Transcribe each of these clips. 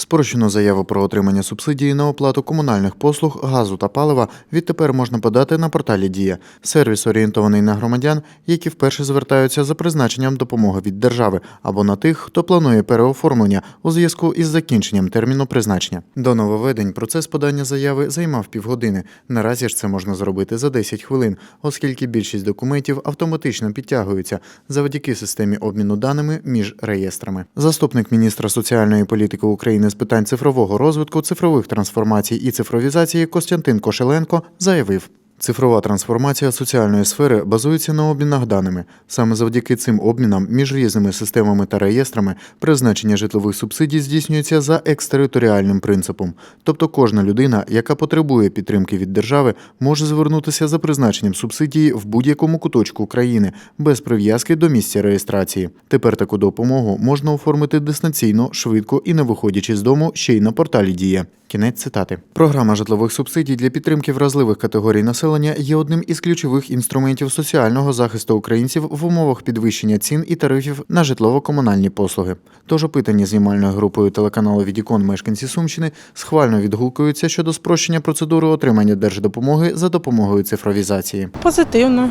Спрощену заяву про отримання субсидії на оплату комунальних послуг, газу та палива відтепер можна подати на порталі Дія. Сервіс орієнтований на громадян, які вперше звертаються за призначенням допомоги від держави, або на тих, хто планує переоформлення у зв'язку із закінченням терміну призначення. До нововведень процес подання заяви займав півгодини. Наразі ж це можна зробити за 10 хвилин, оскільки більшість документів автоматично підтягуються завдяки системі обміну даними між реєстрами. Заступник міністра соціальної політики України з питань цифрового розвитку, цифрових трансформацій і цифровізації Костянтин Кошеленко заявив. Цифрова трансформація соціальної сфери базується на обмінах даними. Саме завдяки цим обмінам між різними системами та реєстрами призначення житлових субсидій здійснюється за екстериторіальним принципом. Тобто кожна людина, яка потребує підтримки від держави, може звернутися за призначенням субсидії в будь-якому куточку країни без прив'язки до місця реєстрації. Тепер таку допомогу можна оформити дистанційно, швидко і не виходячи з дому ще й на порталі Дія. Кінець цитати. Програма житлових субсидій для підтримки вразливих категорій населення є одним із ключових інструментів соціального захисту українців в умовах підвищення цін і тарифів на житлово-комунальні послуги. Тож опитані знімальною групою телеканалу Відікон мешканці Сумщини схвально відгукуються щодо спрощення процедури отримання держдопомоги за допомогою цифровізації. Позитивно.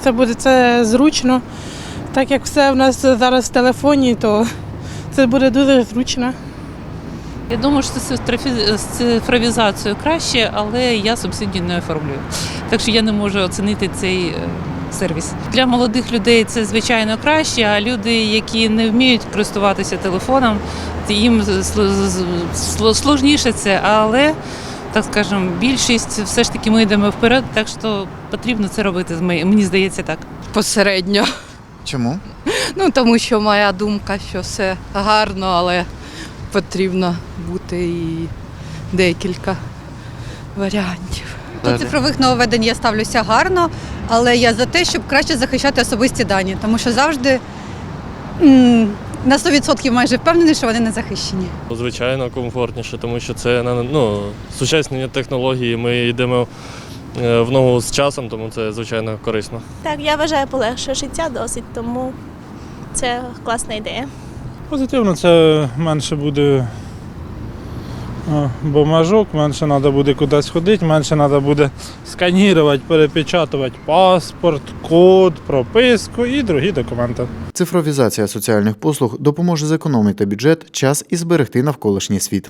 Це буде це зручно. Так як все в нас зараз в телефоні, то це буде дуже зручно. Я думаю, що це з цифровізацією краще, але я субсидію не оформлюю. Так що я не можу оцінити цей е, сервіс. Для молодих людей це звичайно краще, а люди, які не вміють користуватися телефоном, то їм сл- сложніше це, але. Так скажемо, більшість все ж таки ми йдемо вперед, так що потрібно це робити. Мені здається так. Посередньо. Чому? Ну тому що моя думка, що все гарно, але потрібно бути і декілька варіантів. До цифрових нововведень я ставлюся гарно, але я за те, щоб краще захищати особисті дані, тому що завжди м, на 100% майже впевнений, що вони не захищені. Звичайно, комфортніше, тому що це ну, сучасні технології. Ми йдемо е, в ногу з часом, тому це звичайно корисно. Так, я вважаю, полегшує життя досить, тому це класна ідея. Позитивно це менше буде бумажок, менше треба буде кудись ходити, менше треба буде сканірувати, перепечатувати паспорт, код, прописку і другі документи. Цифровізація соціальних послуг допоможе зекономити бюджет, час і зберегти навколишній світ.